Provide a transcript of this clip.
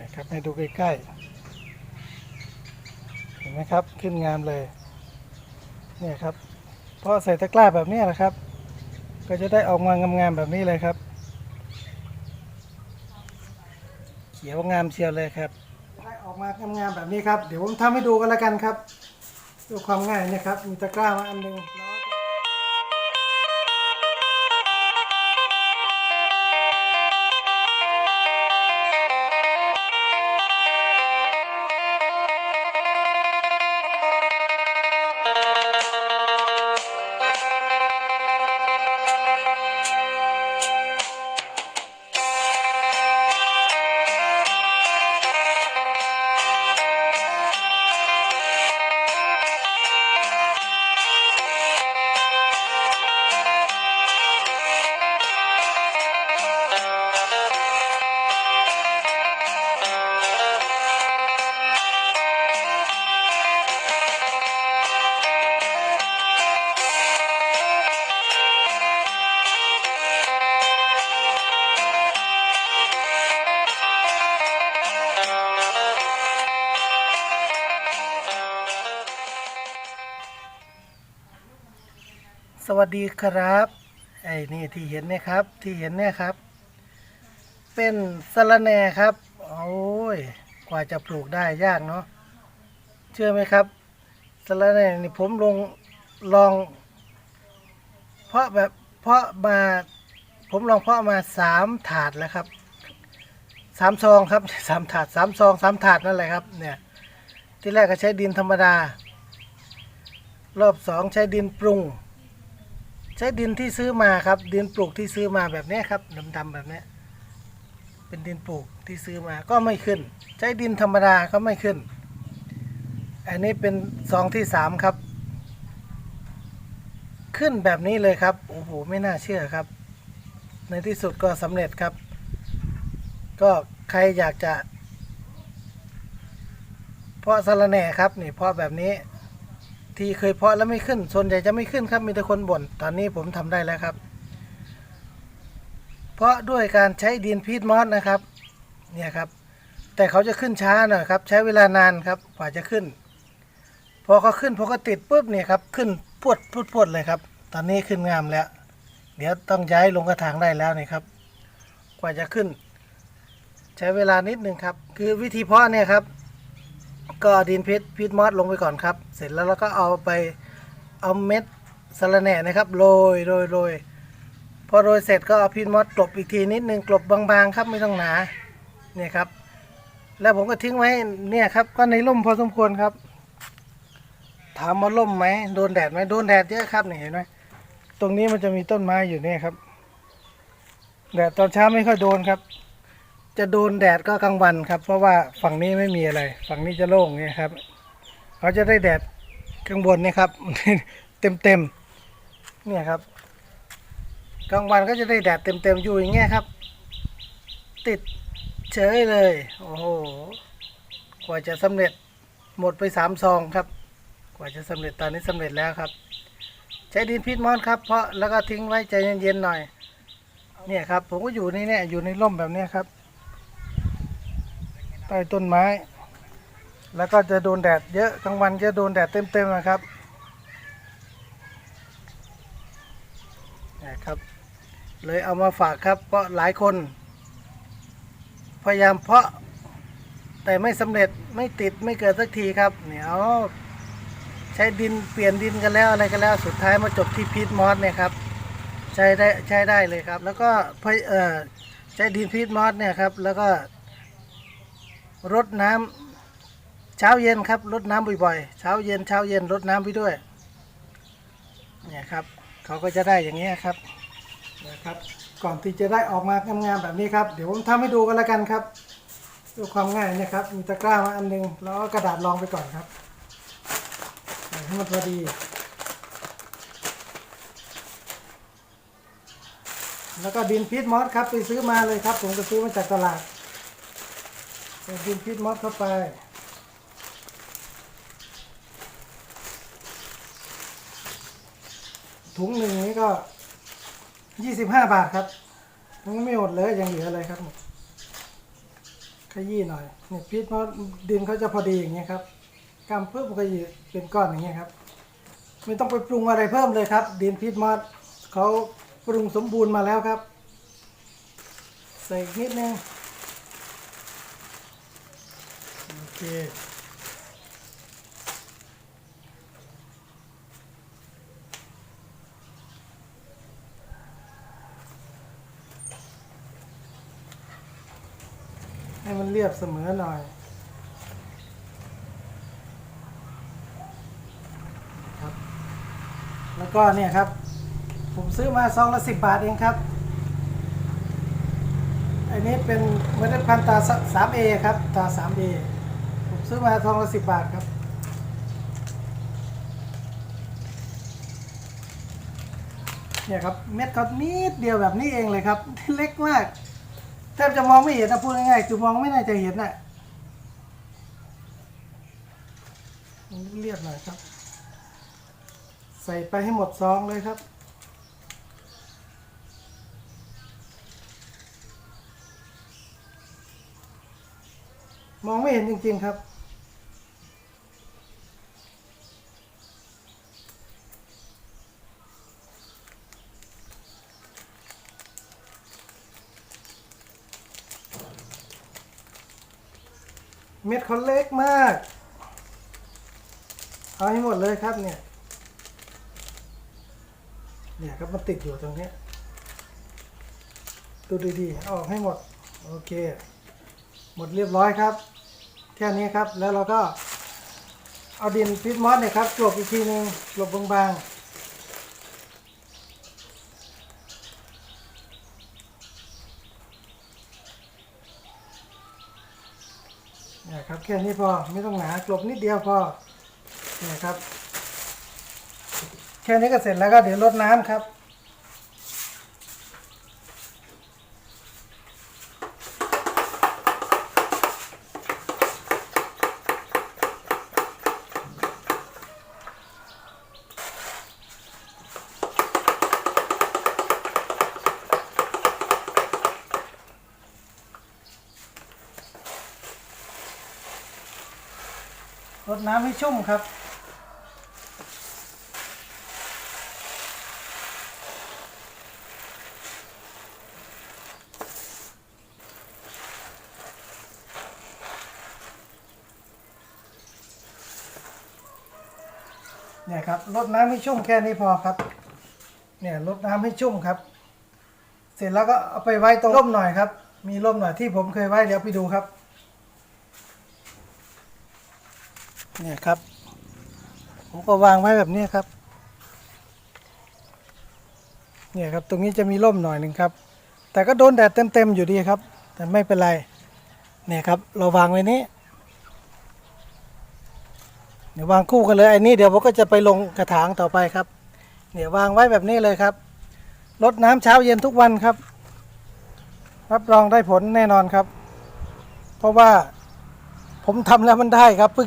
นะครับให้ดูใกล้ๆเห็นไหมครับขึ้นงามเลยเนี่ยครับเพราะใส่ตะกร้าแบบนี้แหละครับ ก็จะได้ออกมางามๆแบบนี้เลยครับ เขียวงามเชียวเลยครับได้ออกมางามๆแบบนี้ครับ เดี๋ยวผมทำให้ดูกันแล้วกันครับดูความง่ายนะครับ มีตะกร้ามาอันหนึ่ง สวัสดีครับไอ้นี่ที่เห็นเนี่ยครับ ที่เห็นเนี่ยครับ เป็นสะระแหน่ครับโอ้ยกว่าจะปลูกได้ยากเนาะเชื่อไหมครับสะระแหน่นี่ผมลงลอง เพาะแบบเพาะมา ผมลองเพาะมาสามถาดแล้วครับสามซองครับสามถาดสามซองสามถาดนั่นแหละครับ เนี่ย ที่แรกก็ใช้ดินธรรมดา รอบสองใช้ดินปรุง ใช้ดินที่ซื้อมาครับ ดินปลูกที่ซื้อมาแบบนี้ครับดำๆแบบนี้เป็นดินปลูกที่ซื้อมาก็ไม่ขึ้น ใช้ดินธรรมดาก็ไม่ขึ้น อันนี้เป็นซองที่สามครับ ขึ้นแบบนี้เลยครับโอ้โหไม่น่าเชื่อครับ ในที่สุดก็สำเร็จครับ ก็ใครอยากจะ เพาะสะระแหน่ครับนี่เพาะแบบนี้ ที่เคยเพาะแล้วไม่ขึ้น ส่วนใหญ่จะไม่ขึ้นครับมีแต่คนบ่น ตอนนี้ผมทำได้แล้วครับ เพราะด้วยการใช้ดินพีทมอสนะครับ เนี่ยครับ แต่เขาจะขึ้นช้าหน่อยครับ ใช้เวลานานครับกว่าจะขึ้น พอเขาขึ้นพอเขาติดปุ๊บเนี่ยครับ ขึ้นพวดพวดพวดเลยครับ ตอนนี้ขึ้นงามแล้ว เดี๋ยวต้องย้ายลงกระถางได้แล้วนี่ครับ กว่าจะขึ้น ใช้เวลานิดนึงครับ คือวิธีเพาะเนี่ยครับ ก็ดินพิษพิษมอสลงไปก่อนครับ เสร็จแล้วเราก็เอาไปเอาเม็ดสะระแหน่นะครับโรยโรยโรยพอโรยเสร็จก็เอาพิษมอสกลบอีกทีนิดนึงกลบบางๆครับไม่ต้องหนาเนี่ยครับ แล้วผมก็ทิ้งไว้เนี่ยครับ ก็ในร่มพอสมควรครับ ถามว่าร่มไหมโดนแดดไหมโดนแดดเยอะครับนี่เห็นไหมตรงนี้มันจะมีต้นไม้อยู่เนี่ยครับแดดตอนเช้าไม่ค่อยโดนครับ จะโดนแดดก็กลางวันครับ เพราะว่าฝั่งนี้ไม่มีอะไร ฝั่งนี้จะโล่งเนี่ยครับเขาจะได้แดดข้างบนนี่ครับ เต็มเต็มๆเนี่ยครับกลางวันก็จะได้แดดเต็มเต็มๆอยู่อย่างเงี้ยครับ ติดเฉยเลย โอ้โหกว่าจะสำเร็จหมดไปสามซองครับ กว่าจะสำเร็จตอนนี้สำเร็จแล้วครับ ใช้ดินพิษมอนครับ เพราะแล้วก็ทิ้งไว้ใจเย็นๆหน่อย เนี่ยครับ ผมก็อยู่ในเนี่ยอยู่ในร่มแบบเนี้ยครับ ใต้ต้นไม้ แล้วก็จะโดนแดดเยอะกลางวันจะโดนแดดเต็มๆนะครับนะครับ เลยเอามาฝากครับ เพราะหลายคน พยายามเพาะ แต่ไม่สำเร็จไม่ติดไม่เกิดสักทีครับเนี่ยเอาใช้ดินเปลี่ยนดินกันแล้วอะไรกันแล้วสุดท้ายมาจบที่พีทมอสเนี่ยครับใช้ได้ใช้ได้เลยครับ แล้วก็เออใช้ดินพีทมอสเนี่ยครับ แล้วก็ รดน้ำเช้าเย็นครับรดน้ำบ่อยๆ เช้าเย็นเช้าเย็นรดน้ำไปด้วยเนี่ยครับเขาก็จะได้อย่างนี้ครับนะครับ ก่อนที่จะได้ออกมางามๆแบบนี้ครับ เดี๋ยวผมทำให้ดูกันแล้วกันครับด้วยความง่ายนะครับมีตะกร้ามาอันหนึงแล้วก็กระดาษรองไปก่อนครับให้มันพอดีแล้วก็ดินพีทมอสครับไปซื้อมาเลยครับ ผมก็ซื้อมาจากตลาด ส่ดินพิษมอสเข้าไป ถุงหนึ่งนี้ก็ยี่สิบห้าบาทครับยังไม่หมดเลยยังเหลืออะไรครับขยี้หน่อยเนี่ยพีทมอสดินเขาจะพอดีอย่างเงี้ยครับกำปุ๊บมันก็จะเป็นก้อนอย่างเงี้ยครับ ไม่ต้องไปปรุงอะไรเพิ่มเลยครับ ดินพีทมอสเขาปรุงสมบูรณ์มาแล้วครับ ใส่อีกนิดนึงโอ เคให้มันเรียบเสมอหน่อยครับ แล้วก็เนี่ยครับ ผมซื้อมาซองละสิบบาทเองครับ อันนี้เป็นเมล็ดพันธุ์ตาสามเอครับ ตาสามเอผม ซื้อมาซองละสิบบาทครับ เนี่ยครับเม็ดเขานิดเดียวแบบนี้เองเลยครับ เล็กมากแทบจะมองไม่เห็นนะพูดง่ายๆคือมองไม่น่าจะเห็นน่ะเรียบหน่อยครับ ใส่ไปให้หมดซองเลยครับมองไม่เห็นจริง ๆ ครับ เม็ดเขาเล็กมาก เอาให้หมดเลยครับเนี่ย เนี่ยครับมันติดอยู่ตรงนี้ ดูดีๆเอาออกให้หมด โอเค หมดเรียบร้อยครับ แค่นี้ครับ แล้วเราก็เอาดินฟิตมอสเนี่ยครับกลบอีกทีหนึงกลบบางๆ นี่ยครับแค่นี้พอไม่ต้องหนากลบนิดเดียวพอเนี่ยครับ แค่นี้ก็เสร็จแล้วก็เดี๋ยวรดน้ำครับ รดน้ำให้ชุ่มครับเนี่ยครับรดน้ำให้ชุ่มแค่นี้พอครับ เนี่ยรดน้ำให้ชุ่มครับ เสร็จแล้วก็เอาไปไว้ตรงร่มหน่อยครับ มีร่มหน่อยที่ผมเคยไว้เดี๋ยวไปดูครับ เนี่ยครับ ผมก็วางไว้แบบนี้ครับ เนี่ยครับตรงนี้จะมีร่มหน่อยหนึ่งครับ แต่ก็โดนแดดเต็มๆอยู่ดีครับ แต่ไม่เป็นไรเนี่ยครับ เราวางไว้นี้เดี๋ยววางคู่กันเลยไอ้นี่เดี๋ยวผมก็จะไปลงกระถางต่อไปครับเนี่ยวางไว้แบบนี้เลยครับรดน้ำเช้าเย็นทุกวันครับ รับรองได้ผลแน่นอนครับ เพราะว่าผมทำแล้วมันได้ครับเพิ่ง